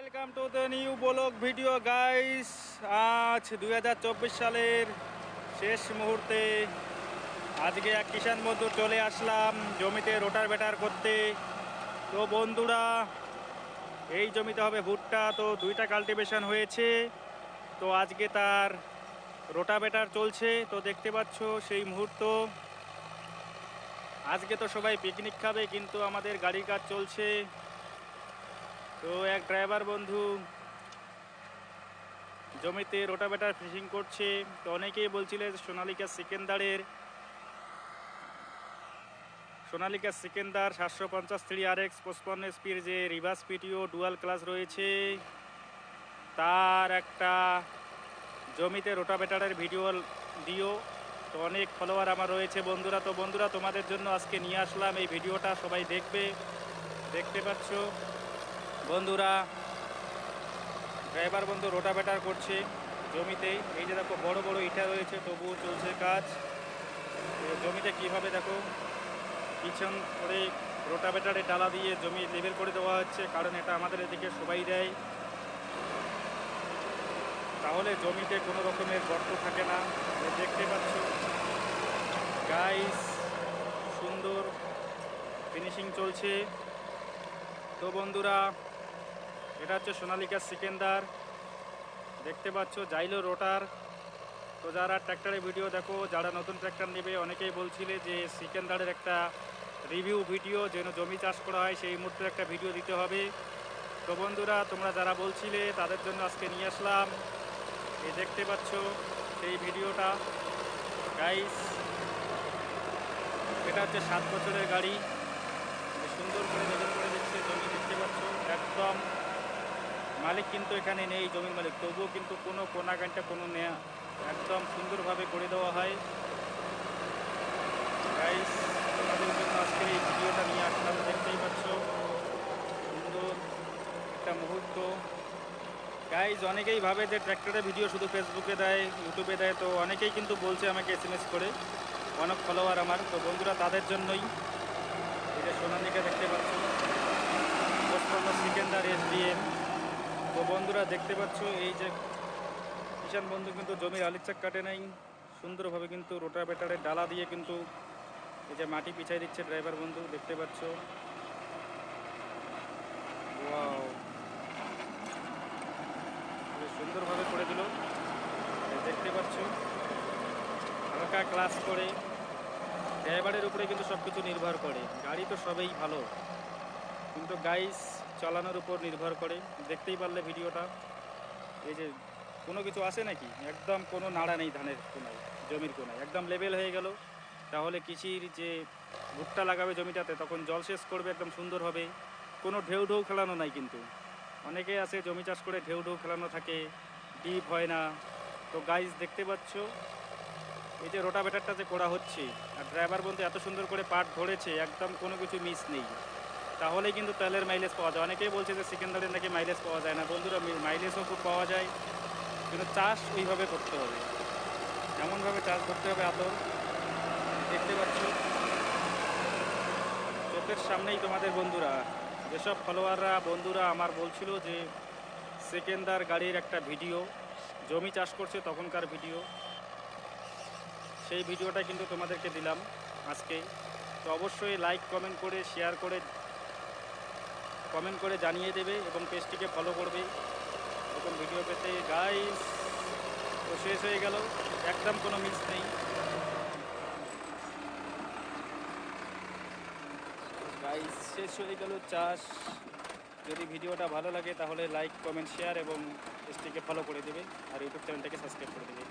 Welcome to the new blog video guys আজ দুই সালের শেষ মুহূর্তে আজকে এক কিষাণ বন্ধু চলে আসলাম জমিতে রোটার বেটার করতে। তো বন্ধুরা, এই জমিতে হবে ভুট্টা। তো দুইটা কাল্টিভেশন হয়েছে। তো আজকে তার রোটাবেটার চলছে। তো দেখতে পাচ্ছ সেই মুহূর্ত। আজকে তো সবাই পিকনিক খাবে, কিন্তু আমাদের গাড়ির কাজ চলছে। তো এক ড্রাইভার বন্ধু, জমিতে রোটাবেটার ফিশিং করছে। তো অনেকেই বলছিলেন সোনালিকা সিকেন্দারের, সোনালিকা সিকেন্দার সাতশো পঞ্চাশ থ্রি আর এক্স পঁচপন্ন এসপির যে রিভার্স পিটিও ডুয়াল ক্লাস রয়েছে, তার একটা জমিতে রোটাবেটারের ভিডিও দিও। তো অনেক ফলোয়ার আমার রয়েছে বন্ধুরা। তো বন্ধুরা, তোমাদের জন্য আজকে নিয়ে আসলাম এই ভিডিওটা সবাই দেখবে, দেখতে পাচ্ছ। বন্ধুরা, ড্রাইভার বন্ধু রোটাবেটার করছে জমিতেই। এই যে দেখো, বড় বড় ইটা রয়েছে তবুও চলছে কাজ। জমিতে কীভাবে দেখো? পিছন করে রোটাবেটারে ডালা দিয়ে জমি লেবেল করে দেওয়া হচ্ছে, কারণ এটা আমাদের এদিকে সবাই দেয়। তাহলে জমিতে কোনো রকমের গর্ত থাকে না। দেখতে পাচ্ছ গাইস সুন্দর ফিনিশিং চলছে। তো বন্ধুরা এটা হচ্ছে সোনালিকা সিকেন্দার। দেখতে পাচ্ছ, জাইলো রোটার। তো যারা ট্র্যাক্টরের ভিডিও দেখো, যারা নতুন ট্র্যাক্টর নেবে, অনেকেই বলছিলে যে সিকেন্দারের একটা রিভিউ ভিডিও, যেন জমি চাষ করা হয়, সেই মুহূর্তে একটা ভিডিও দিতে হবে। তো বন্ধুরা, তোমরা যারা বলছিলে, তাদের জন্য আজকে নিয়ে আসলাম। এই দেখতে পাচ্ছ, সেই ভিডিওটা। গাইস এটা হচ্ছে সাত বছরের গাড়ি। সুন্দর করে লেবেল করে দিচ্ছে জমি, দেখতে পাচ্ছ, একদম মালিক কিন্তু এখানে নেই, জমির মালিক। তবুও কিন্তু কোনো কোনা গানটা, কোনো নেয়া একদম সুন্দরভাবে করে দেওয়া হয়। আজকের এই ভিডিওটা নিয়ে দেখতেই পাচ্ছ। সুন্দর একটা মুহূর্ত। গাইজ অনেকেই ভাবে যে ট্র্যাক্টরের ভিডিও শুধু ফেসবুকে দেয় ইউটিউবে দেয়, তো অনেকেই কিন্তু বলছে আমাকে এস করে। অনেক ফলোয়ার আমার। তো বন্ধুরা, তাদের জন্যই এটা সোনালিকা দেখতে পাচ্ছ। সিকেন্দার এসডিএম তো বন্ধুরা দেখতে পাচ্ছ, এই যে কিষাণ বন্ধু কিন্তু জমির আলির চাক কাটে নাই। সুন্দরভাবে কিন্তু রোটাভেটারের ডালা দিয়ে কিন্তু এই যে মাটি পিছাই দিচ্ছে ড্রাইভার বন্ধু, দেখতে পাচ্ছ। সুন্দরভাবে করে দিল। দেখতে পাচ্ছ, হালকা ক্লাস করে। ড্রাইভারের উপরে কিন্তু সব কিছু নির্ভর করে। গাড়ি তো সবেই ভালো। কিন্তু গাইস চালানোর উপর নির্ভর করে। দেখতেই পারলে ভিডিওটা। এই যে কোনো কিছু আসে নাকি? একদম কোনো নাড়া নেই ধানের কোনায়, জমির কোনায়। একদম লেভেল হয়ে গেল। তাহলে কৃষির যে ভুট্টা লাগাবে জমিটাতে, তখন জল সেচ করবে, একদম সুন্দর হবে। কোনো ঢেউ ঢেউ খেলানো নাই কিন্তু। অনেকে আছে জমি চাষ করে ঢেউ ঢেউ খেলানো থাকে, ডিপ হয় না। তো গাইজ দেখতে পাচ্ছ, এই যে রোটাভেটারটা যে করা হচ্ছে, আর ড্রাইভার বন্ধু এত সুন্দর করে পাট ধরেছে, একদম কোনো কিছু মিস নেই। তাহলে কিন্তু তেলের মাইলেজ পাওয়া যায়। অনেকেই বলছে যে সেকেন্ডারের নাকি মাইলেজ পাওয়া যায় না। বন্ধুরা মাইলেজও খুব পাওয়া যায়, কিন্তু চাষ ওইভাবে করতে হবে। এমনভাবে চাষ করতে হবে এত দেখতে পাচ্ছ। চোখের সামনেই তোমাদের বন্ধুরা, যেসব ফলোয়াররা, বন্ধুরা আমার বলছিল যে সেকেন্দার গাড়ির একটা ভিডিও, জমি চাষ করছে তখনকার ভিডিও, সেই ভিডিওটা কিন্তু তোমাদেরকে দিলাম আজকে। তো অবশ্যই লাইক কমেন্ট করে শেয়ার করে কমেন্ট করে জানিয়ে দেবে এবং পেজটিকে ফলো করবে। এরকম ভিডিও পেতে গাইস তো শেষ হয়ে গেল। একদম কোনো মিস নেই। গাইস শেষ হয়ে গেল চাষ। যদি ভিডিওটা ভালো লাগে তাহলে লাইক কমেন্ট শেয়ার এবং পেজটিকে ফলো করে দেবে। আর ইউটিউব চ্যানেলটাকে সাবস্ক্রাইব করে দেবে।